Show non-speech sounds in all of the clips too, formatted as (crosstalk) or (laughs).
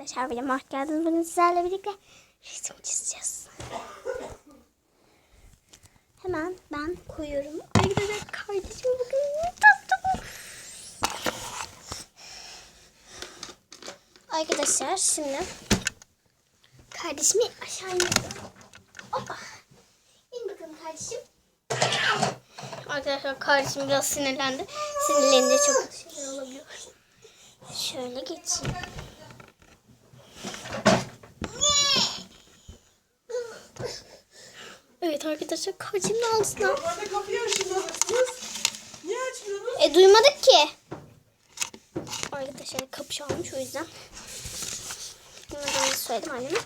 arkadaşlar benim hoş geldiniz. Bugün sizlerle birlikte resim çizeceğiz. Hemen ben koyuyorum. Arkadaşlar kardeşim bakın ne tatlı bu. Arkadaşlar şimdi kardeşimi aşağı indiriyorum. Hoppa. İn bakalım kardeşim. Arkadaşlar kardeşim biraz sinirlendi. Sinirlenince çok şeyler olabiliyor. Şöyle geçeyim. Evet arkadaşlar kardeşimin altına. Normalde kapıyı açmıyorsunuz. Niye açmıyorsunuz? E duymadık ki. Arkadaşlar kapı çalmış o yüzden. Duymadığımızı söyledim anneme.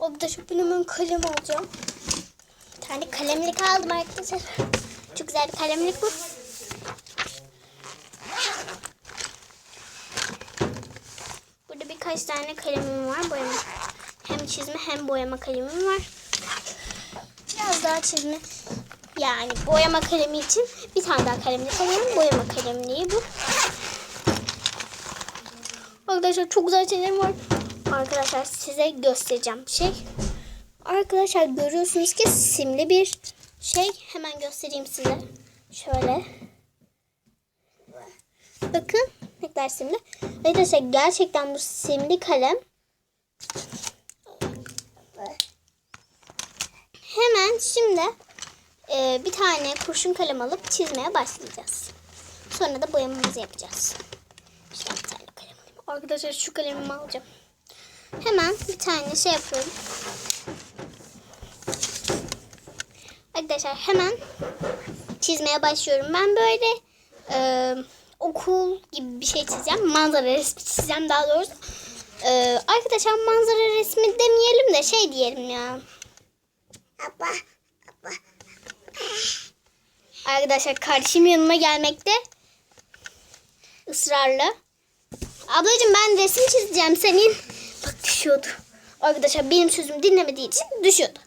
Arkadaşlar ben hemen kalem alacağım. Bir tane kalemlik aldım arkadaşlar. Çok güzel bir kalemlik bu. Birkaç tane kalemim var. Boyama. Hem çizme hem boyama kalemim var. Biraz daha çizme. Yani boyama kalemi için bir tane daha kalemlik alıyorum. Boyama kalemliği bu. Arkadaşlar çok güzel şeylerim var. Arkadaşlar size göstereceğim şey. Arkadaşlar görüyorsunuz ki simli bir şey. Hemen göstereyim size. Şöyle. Bakın ne kadar simli. Arkadaşlar gerçekten bu simli kalem. Hemen şimdi e, bir tane kurşun kalem alıp çizmeye başlayacağız. Sonra da boyamamızı yapacağız. İşte bir tane kalem alayım. Arkadaşlar şu kalemimi alacağım. Hemen bir tane şey yapıyorum. Arkadaşlar hemen çizmeye başlıyorum. Ben böyle e, okul gibi bir şey çizeceğim. Manzara resmi çizeceğim daha doğrusu. E, arkadaşlar manzara resmi demeyelim de şey diyelim ya. Arkadaşlar kardeşim yanıma gelmekte. ısrarlı. Ablacığım ben resim çizeceğim senin. Bak düşüyordu. Arkadaşlar benim sözümü dinlemediği için düşüyordu.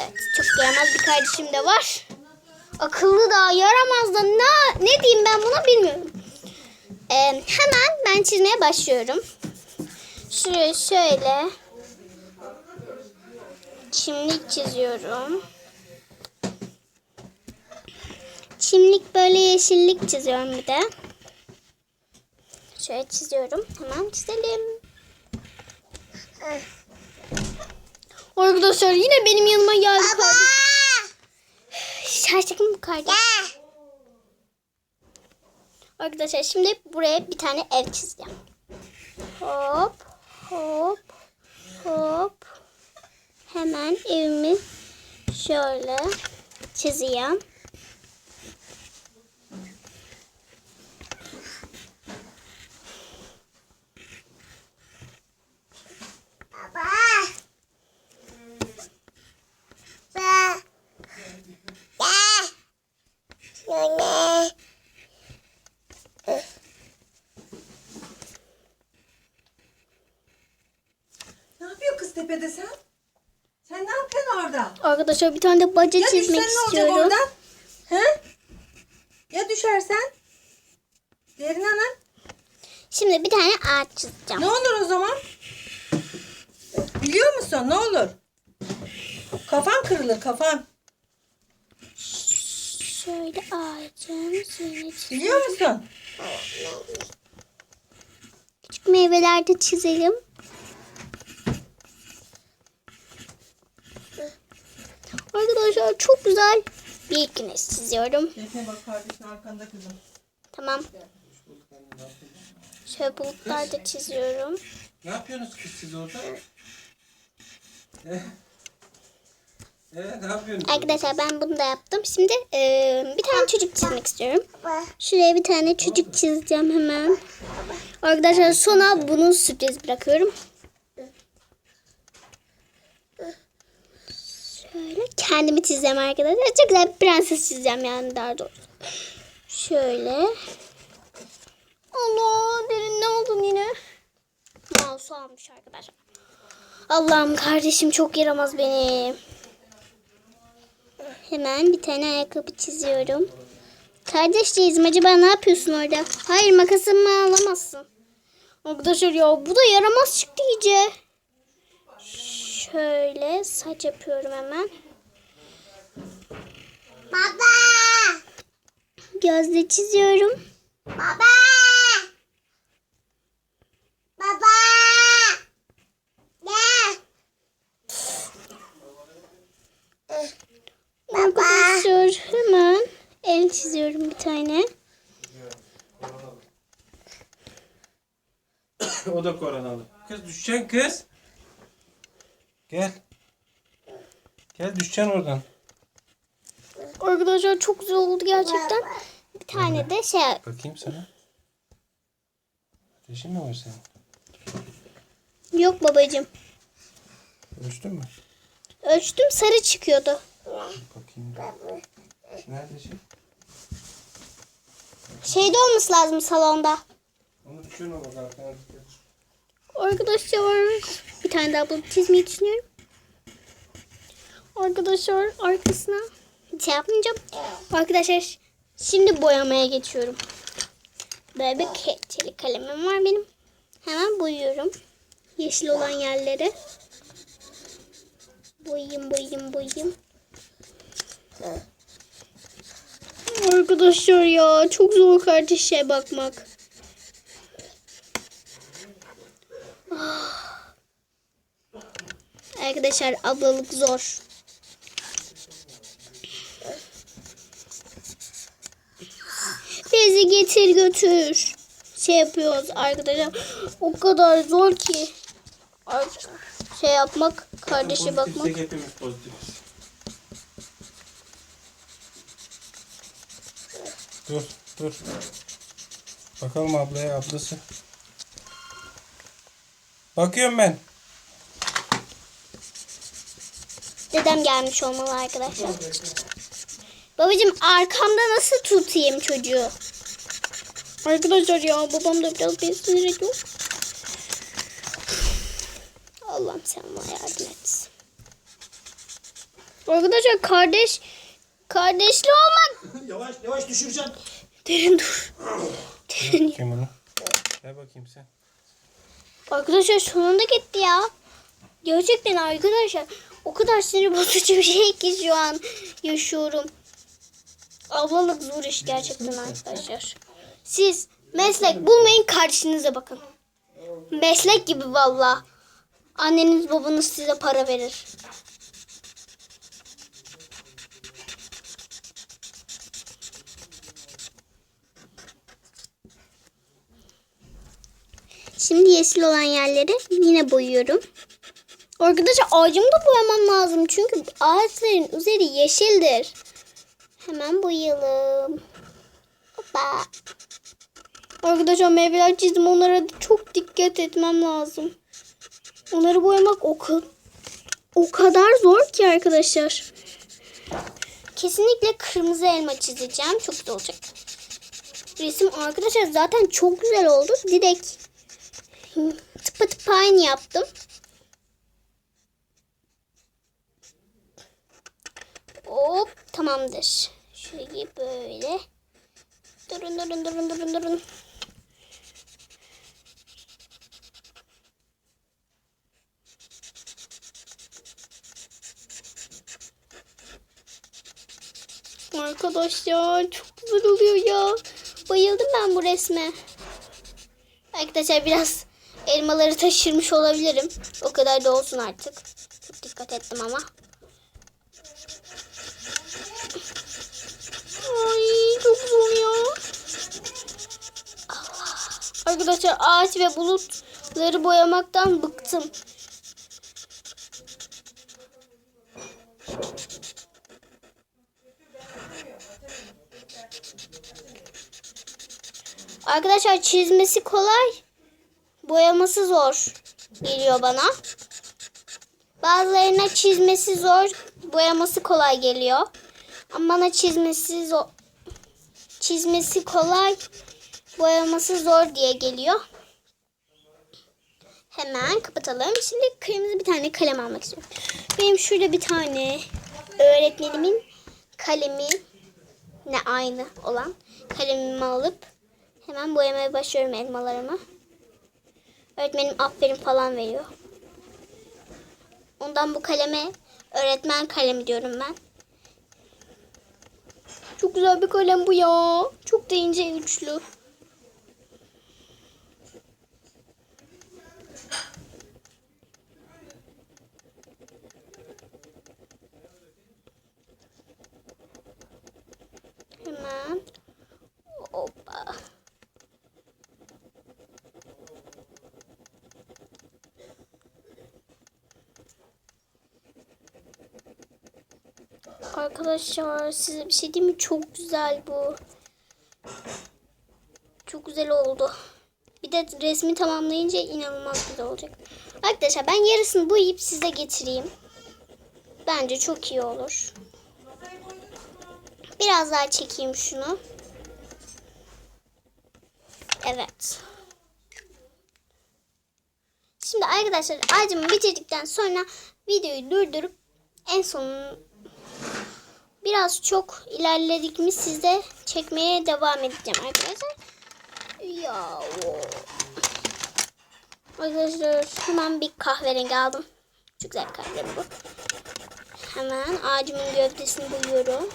Evet çok yaramaz bir kardeşim de var. Akıllı da yaramaz da ne, ne diyeyim ben buna bilmiyorum. Ee, hemen ben çizmeye başlıyorum. Şuraya şöyle çimlik çiziyorum. Çimlik böyle yeşillik çiziyorum bir de. Şöyle çiziyorum. Hemen çizelim. Arkadaşlar yine benim yanıma geldi kardeşim. Gerçek mi bu kardeş? Arkadaşlar şimdi buraya bir tane ev çizeceğim. Hop hop hop. Hemen evimi şöyle çizeyim. Ne yapıyor kız tepede sen? Sen ne yapıyorsun orada? Arkadaşlar bir tane de baca Ya çizmek düşsen ne olacak istiyorum. oradan? He? Ya düşersen? Derin Hanım. Şimdi bir tane ağaç çizeceğim. Ne olur o zaman? Biliyor musun? Ne olur? Kafan kırılır kafan. Şöyle ağacın çiz- Biliyor musun? Küçük meyveler de çizelim. Arkadaşlar çok güzel bir güneş çiziyorum. Defne bak kardeşin arkanda kızım. Tamam. Şöyle bulutlar da çiziyorum. Ne yapıyorsunuz kız siz orada? Eh. Evet, ne yapıyorsunuz? Arkadaşlar ben bunu da yaptım. Şimdi eee, bir tane çocuk çizmek istiyorum. Şuraya bir tane çocuk çizeceğim hemen. Arkadaşlar sona bunu sürpriz bırakıyorum. Şöyle kendimi çizeceğim arkadaşlar. Çok güzel bir prenses çizeceğim yani daha doğrusu. Şöyle. Allah derin ne oldun yine? Mouse almış arkadaşlar. Allah'ım kardeşim çok yaramaz benim. Hemen bir tane ayakkabı çiziyorum. Kardeşciğizim acaba ne yapıyorsun orada? Hayır makasımı alamazsın. Arkadaşlar ya bu da yaramaz çıktı iyice. Şöyle saç yapıyorum hemen. Baba. Gözde çiziyorum. Baba. Baba. Gel. Arkadaşlar hemen el çiziyorum bir tane. o da koronalı. Kız düşeceksin kız. Gel. Gel düşeceksin oradan. Arkadaşlar çok güzel oldu gerçekten. Bir tane de şey Bakayım sana. Ateşin mi var senin? yok babacığım. Ölçtün mü? Ölçtüm sarı çıkıyordu. Bakayım. Nerede şey? Şeyde olması lazım salonda. Onu düşürme bak arkana. Arkadaşlar bir tane daha bulup çizmeyi düşünüyorum. Arkadaşlar arkasına şey yapmayacağım. Arkadaşlar şimdi boyamaya geçiyorum. Böyle bir keçeli kalemim var benim. Hemen boyuyorum. Yeşil olan yerleri. Boyayayım boyayayım boyayayım. Arkadaşlar ya çok zor kardeşe bakmak. Arkadaşlar ablalık zor. Bizi getir götür. Şey yapıyoruz arkadaşlar. O kadar zor ki. Şey yapmak, kardeşe bakmak. Dur, dur. Bakalım ablaya, ablası. Bakıyorum ben. Dedem gelmiş olmalı arkadaşlar. Babacım arkamda nasıl tutayım çocuğu? Arkadaşlar ya babam da biraz beni sinir ediyor. Allah'ım sen bana yardım et. Arkadaşlar kardeş kardeşli olmak. (laughs) Yavaş, yavaş düşüreceksin. Derin dur. Derin. Bakayım onu. Gel bakayım sen. Arkadaşlar sonunda gitti ya. Gerçekten arkadaşlar o kadar sinir bozucu bir şey ki şu an yaşıyorum. Ablalık zor iş gerçekten arkadaşlar. Siz meslek bulmayın kardeşinize bakın. Meslek gibi valla. Anneniz babanız size para verir. Şimdi yeşil olan yerleri yine boyuyorum. Arkadaşlar ağacımı da boyamam lazım. Çünkü ağaçların üzeri yeşildir. Hemen boyayalım. Hoppa. Arkadaşlar meyveler çizdim. Onlara da çok dikkat etmem lazım. Onları boyamak o, o kadar zor ki arkadaşlar. Kesinlikle kırmızı elma çizeceğim. Çok güzel olacak. Resim arkadaşlar zaten çok güzel oldu. Direkt tıpa tıpa aynı yaptım. Hop tamamdır. Şöyle böyle. Durun durun durun durun durun. Arkadaşlar çok güzel oluyor ya. Bayıldım ben bu resme. Arkadaşlar biraz elmaları taşırmış olabilirim. O kadar da olsun artık. Çok dikkat ettim ama. Ay çok zor ya. Allah. Arkadaşlar ağaç ve bulutları boyamaktan bıktım. Arkadaşlar çizmesi kolay. Boyaması zor geliyor bana. Bazılarına çizmesi zor, boyaması kolay geliyor. Ama bana çizmesi zor, çizmesi kolay, boyaması zor diye geliyor. Hemen kapatalım. Şimdi kırmızı bir tane kalem almak istiyorum. Benim şurada bir tane öğretmenimin kalemi ne aynı olan kalemimi alıp hemen boyamaya başlıyorum elmalarımı. Öğretmenim aferin falan veriyor. Ondan bu kaleme öğretmen kalemi diyorum ben. Çok güzel bir kalem bu ya. Çok da ince uçlu. Hemen. Hoppa. Arkadaşlar size bir şey diyeyim mi? Çok güzel bu. Çok güzel oldu. Bir de resmi tamamlayınca inanılmaz güzel olacak. Arkadaşlar ben yarısını boyayıp size getireyim. Bence çok iyi olur. Biraz daha çekeyim şunu. Evet. Şimdi arkadaşlar ağacımı bitirdikten sonra videoyu durdurup en son biraz çok ilerledik mi size çekmeye devam edeceğim arkadaşlar. Ya. Arkadaşlar hemen bir kahverengi aldım. Çok güzel kahverengi bu. Hemen ağacımın gövdesini boyuyorum.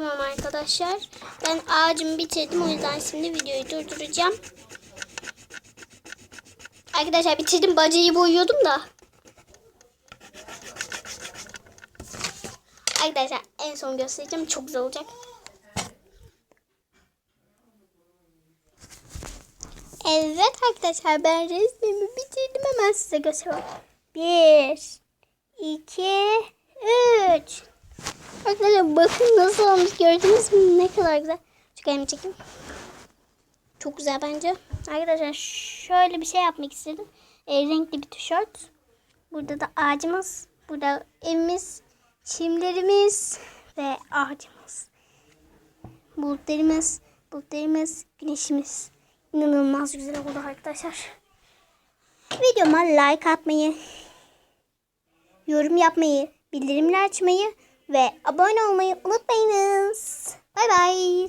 Tamam arkadaşlar. Ben ağacımı bitirdim. O yüzden şimdi videoyu durduracağım. Arkadaşlar bitirdim. Bacayı boyuyordum da. Arkadaşlar en son göstereceğim. Çok güzel olacak. Evet arkadaşlar ben resmimi bitirdim. Hemen size gösteriyorum. Bir, iki, üç. Arkadaşlar bakın nasıl olmuş gördünüz mü? Ne kadar güzel. Şu elimi çekeyim. Çok güzel bence. Arkadaşlar şöyle bir şey yapmak istedim. E, renkli bir tişört. Burada da ağacımız. Burada evimiz. Çimlerimiz. Ve ağacımız. Bulutlarımız. Bulutlarımız. Güneşimiz. İnanılmaz güzel oldu arkadaşlar. Videoma like atmayı, yorum yapmayı, bildirimleri açmayı ve abone olmayı unutmayınız. Bay bay.